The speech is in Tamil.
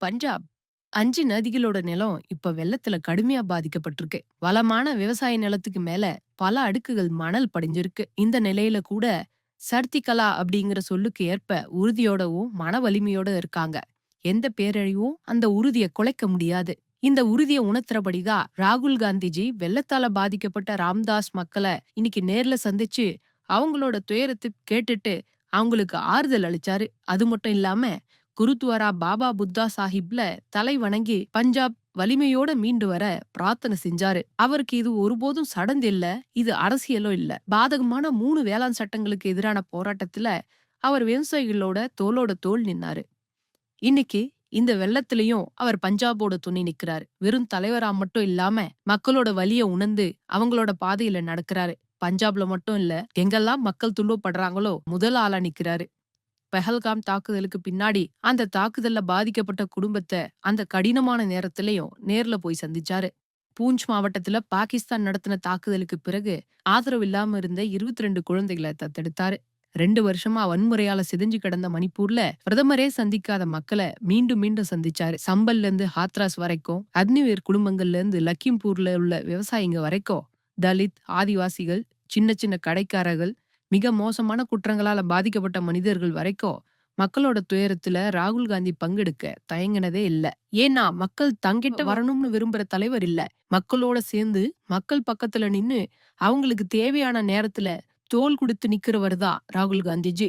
பஞ்சாப் அஞ்சு நதிகளோட நிலம் இப்ப வெள்ளத்துல கடுமையா பாதிக்கப்பட்டிருக்கு. வளமான விவசாய நிலத்துக்கு மேல பல அடுக்குகள் மணல் படிஞ்சிருக்கு. இந்த நிலையில கூட சர்த்திகலா அப்படிங்கிற சொல்லுக்கு ஏற்ப உறுதியோடவும் மன வலிமையோட இருக்காங்க. எந்த பேரழிவும் அந்த உறுதியை குலைக்க முடியாது. இந்த உறுதியை உணர்த்துறபடிதான் ராகுல் காந்திஜி வெள்ளத்தால பாதிக்கப்பட்ட ராம்தாஸ் மக்களை இன்னைக்கு நேர்ல சந்திச்சு அவங்களோட துயரத்தை கேட்டுட்டு அவங்களுக்கு ஆறுதல் அளிச்சாரு. அது மட்டும் இல்லாம குருத்வாரா பாபா புத்தா சாஹிப்ல தலை வணங்கி பஞ்சாப் வலிமையோட மீண்டு வர பிரார்த்தனை செஞ்சாரு. அவருக்கு இது ஒருபோதும் சடந்து இல்ல இது அரசியலும் இல்ல. பாதகமான மூணு வேளாண் சட்டங்களுக்கு எதிரான போராட்டத்துல அவர் விவசாயிகளோட தோளோட தோள் நின்னாரு. இன்னைக்கு இந்த வெள்ளத்திலையும் அவர் பஞ்சாபோட துணி நிக்கிறாரு. வெறும் தலைவரா மட்டும் இல்லாம மக்களோட வலிய உணர்ந்து அவங்களோட பாதையில நடக்கிறாரு. பஞ்சாப்ல மட்டும் இல்ல எங்கெல்லாம் மக்கள் துன்பப்படுறாங்களோ முதல் ஆளா நிக்கிறாரு. பெஹல்காம் தாக்குதலுக்கு பின்னாடி அந்த தாக்குதல்ல பாதிக்கப்பட்ட குடும்பத்தை அந்த கடினமான நேரத்திலையும் நேர்ல போய் சந்திச்சாரு. பூஞ்ச் மாவட்டத்துல பாகிஸ்தான் நடத்தின தாக்குதலுக்கு பிறகு ஆதரவு இல்லாம இருந்த இருபத்தி ரெண்டு குழந்தைகளை தத்தெடுத்தாரு. ரெண்டு வருஷமா வன்முறையால சிதைஞ்சு கிடந்த மணிப்பூர்ல பிரதமரே சந்திக்காத மக்களை மீண்டும் மீண்டும் சந்திச்சாரு. சம்பல்ல இருந்து ஹாத்ராஸ் வரைக்கும் அக்னிவேர் குடும்பங்கள்ல இருந்து லக்கிம்பூர்ல உள்ள விவசாயிங்க வரைக்கும் தலித் ஆதிவாசிகள் சின்ன சின்ன கடைக்காரர்கள் மிக மோசமான குற்றங்களால பாதிக்கப்பட்ட மனிதர்கள் வரைக்கும் மக்களோட துயரத்துல ராகுல் காந்தி பங்கெடுக்க தயங்கினதே இல்ல. ஏன்னா மக்கள் தங்கிட்ட வரணும்னு விரும்புற தலைவர் இல்ல. மக்களோட சேர்ந்து மக்கள் பக்கத்துல நின்னு அவங்களுக்கு தேவையான நேரத்துல தோல் கொடுத்து நிக்கிறவர் தான் ராகுல் காந்திஜி.